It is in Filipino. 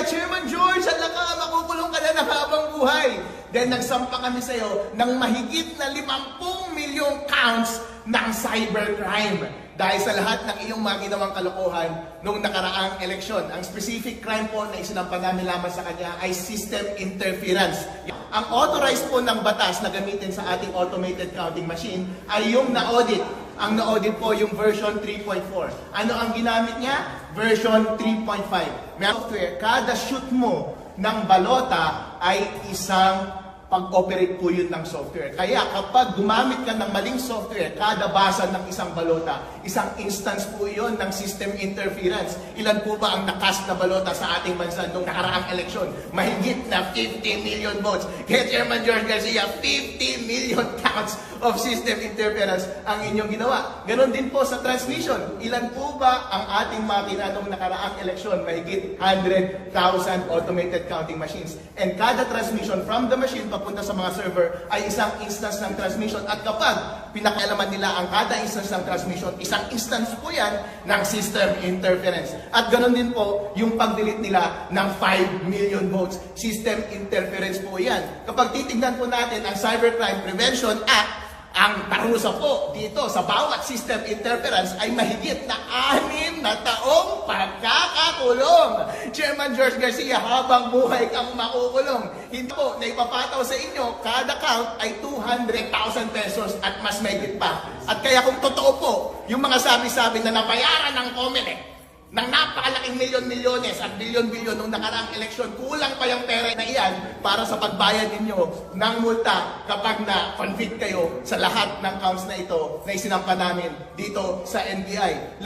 Chairman George, ang laka, makukulong ka na ng habang buhay. Then nagsampa kami sa'yo ng mahigit na 50 milyong counts ng cybercrime. Dahil sa lahat ng iyong mga ginawang kalokohan noong nakaraang eleksyon. Ang specific crime po na isinampa namin lamang sa kanya ay system interference. Ang authorized po ng batas na gamitin sa ating automated counting machine ay yung na-audit. Ang na-audit po yung version 3.4. Ano ang ginamit niya? Version 3.5. May software, kada shoot mo ng balota ay isang pag-operate po yun ng software. Kaya kapag gumamit ka ng maling software, kada basa ng isang balota, isang instance po yun ng system interference. Ilan po ba ang nakas na balota sa ating bansa noong nakaraang eleksyon? Mahigit na 50 million votes. Kaya Chairman George Garcia, 50 million counts of system interference ang inyong ginawa. Ganon din po sa transmission. Ilan po ba ang ating makina noong nakaraang eleksyon? Mahigit 100,000 automated counting machines. And kada transmission from the machine papunta sa mga server ay isang instance ng transmission. At kapag pinakialaman nila ang kada instance ng transmission, isang instance po yan ng system interference. At ganon din po yung pag-delete nila ng 5 million votes. System interference po yan. Kapag titignan po natin ang Cybercrime Prevention Act, ang parusa po dito sa bawat system interference ay mahigit na anim na taong pagkakakulong. Chairman George Garcia, habang buhay kang makukulong. Hindi po, na ipapataw sa inyo, kada count ay 200,000 pesos at mas mahigit pa. At kaya kung totoo po, yung mga sabi-sabi na nabayaran ng Comelec, ng napakalaking milyon-milyones at bilyon-bilyon nung nakaraang eleksyon, kulang pa yung pera na iyan para sa pagbayad ninyo ng multa kapag na-convict kayo sa lahat ng counts na ito na isinampa namin dito sa NBI.